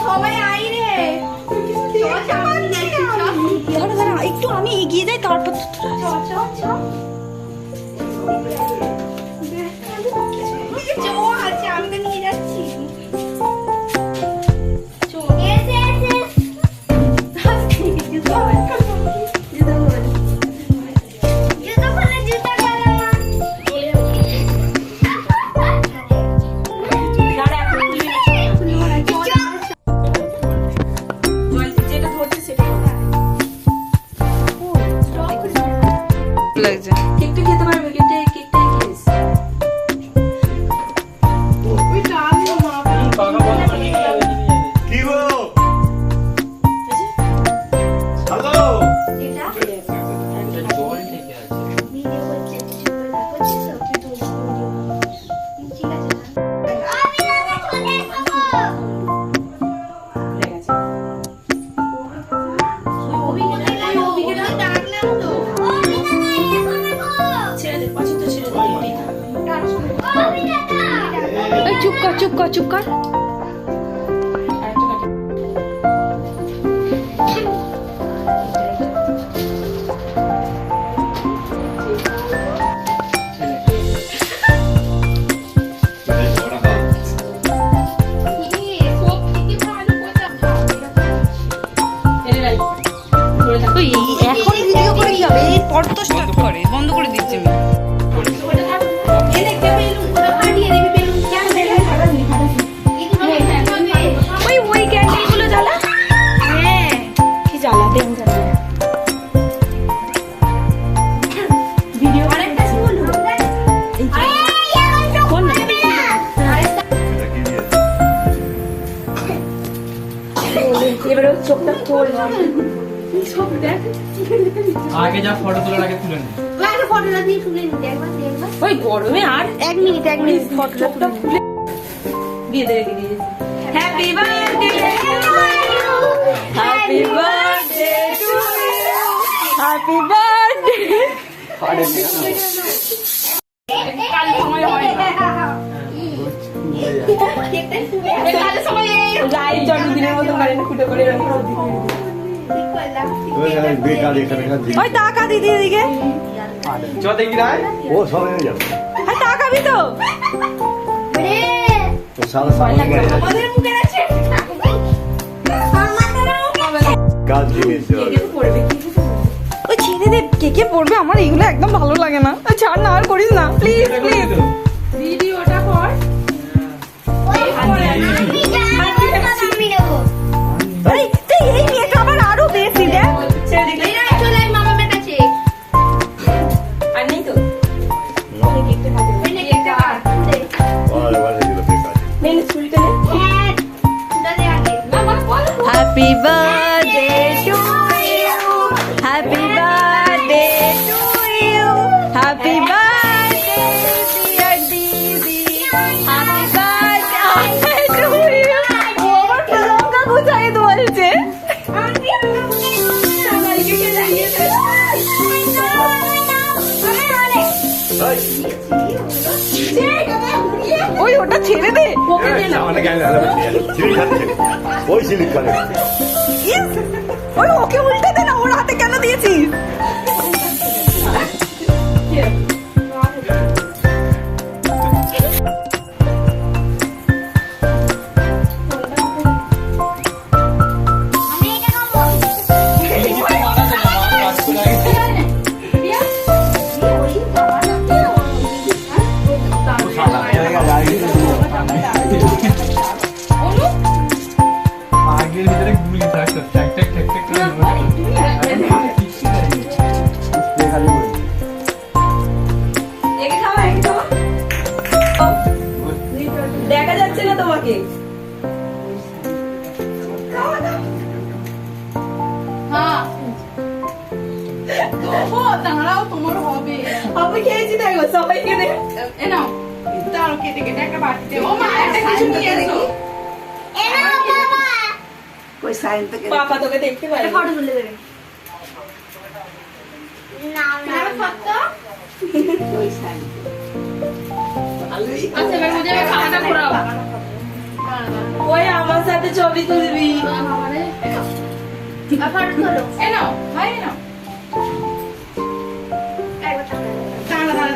সবাই আই রে। একটু আমি এগিয়ে যাই তারপর তো তোরা লাগছে। কেকটা খেতে পারবে? খেয়েছি। ওই চুপ কর চুপ কর চুপ কর এখন ভিডিও করে হবে, এরপর তো স্টার্ট করে, বন্ধ করে দিচ্ছি আমি। এবারে চোখটা খোল আগে যা ফটো তোলার আগে তুলে নে। দিয়ে ওই গরমে আর এক মিনিট এক মিনিট ফটোটা খুলে দিয়ে দে রেখে happy birthday happy birthday happy birthday জন্মদিনের মতো করে এরকম করে ওই টাকা দিদি এদিকে ও সব হয়ে যাবে আর টাকাবি তো আমাদের মুখে আছে। কাজ জিনিস ওই ছেড়ে দে কে কে পড়বে আমার এগুলো একদম ভালো লাগে না। ছাড় না আর করিস না। প্লিজ প্লিজ ভিডিওটা কর। এই মেয়েটা আবার আরও বেশি দেখ। চলে মামামের কাছে। আর নেই তো? ওই ওটা ছেড়ে দে। ওই ওকে উল্টে দে না ওর হাতে কেন দিয়েছিস? আমি খেয়েছি দেখো সবাইকে নাও কেটে কেটে একটা বাটিতে ও মা একটা কিছু নিয়ে এসো পাপা তোকে দেখতে পারে ফটো তুলে দেবে না ফটো আচ্ছা এবার মুঝে খাওয়াটা ঘোরাও ওই আমার সাথে ছবি তুলবি আমারে এ নাও ভাই নাও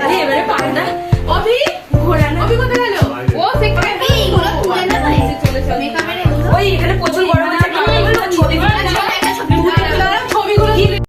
একবার টাকা আরে এবারে পান্ডা